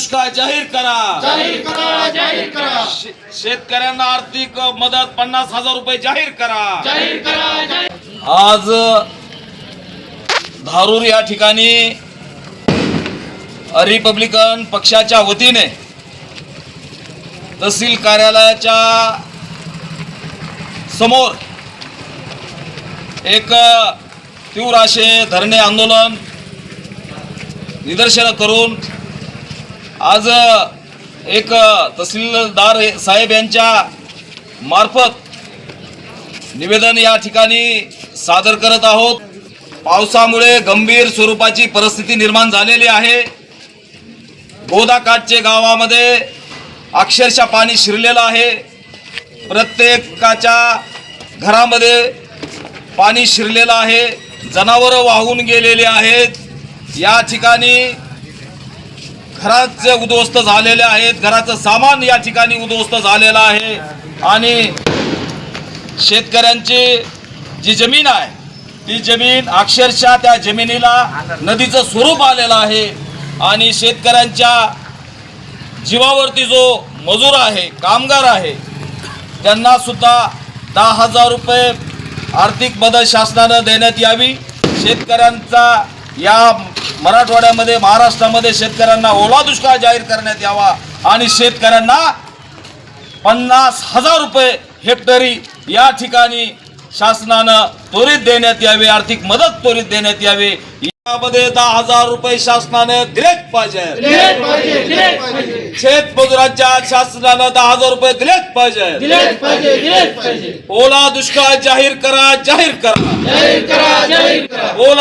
दुष्काळ जाहीर करा. जाहीर करा जाहीर करा. शे- शेतकऱ्यांना आर्थिक मदत पन्नास हजार रुपये जाहीर करा. जाहीर करा जाहीर आज धारूर या ठिकाणी रिपब्लिकन पक्षाच्या वतीने तहसील कार्यालयाच्या समोर एक तीव्र असे धरणे आंदोलन निदर्शनं करून आज एक तहसीलदार साहेब यांच्या मार्फत निवेदन या ठिकाणी सादर करत आहोत. पावसामुळे गंभीर स्वरूपाची परिस्थिती निर्माण झालेली आहे. गोदाकाठचे गावामध्ये अक्षरशः पाणी शिरलेलं आहे. प्रत्येकाच्या घरामध्ये पाणी शिरलेलं आहे. जनावरं वाहून गेलेली आहेत. या ठिकाणी घराचे उद्ध्वस्त झालेले आहेत घराचं सामान या ठिकाणी उद्ध्वस्त झालेलं आहे. आणि शेतकऱ्यांची जी जमीन आहे ती जमीन अक्षरशः त्या जमिनीला नदीचं स्वरूप आलेलं आहे. आणि शेतकऱ्यांच्या जीवावरती जो मजूर आहे कामगार आहे त्यांना सुद्धा दहा हजार रुपये आर्थिक मदत शासनानं देण्यात यावी. शेतकऱ्यांचा या मराठवाड्यामध्ये महाराष्ट्रामध्ये शेतकऱ्यांना ओला दुष्काळ जाहीर करण्यात यावा आणि शेतकऱ्यांना पन्नास हजार रुपये हेक्टरी या ठिकाणी शासनानं त्वरित देण्यात यावे आर्थिक मदत त्वरित देण्यात यावी. यामध्ये दहा हजार रुपये शासनाने दिलेच पाहिजे. दिलेच पाहिजे दिलेच पाहिजे. शेत मजुरांच्या शासनानं दहा हजार रुपये दिलेच पाहिजे. ओला दुष्काळ जाहीर करा जाहीर करा. जाहीर करा जाहीर करा. ओला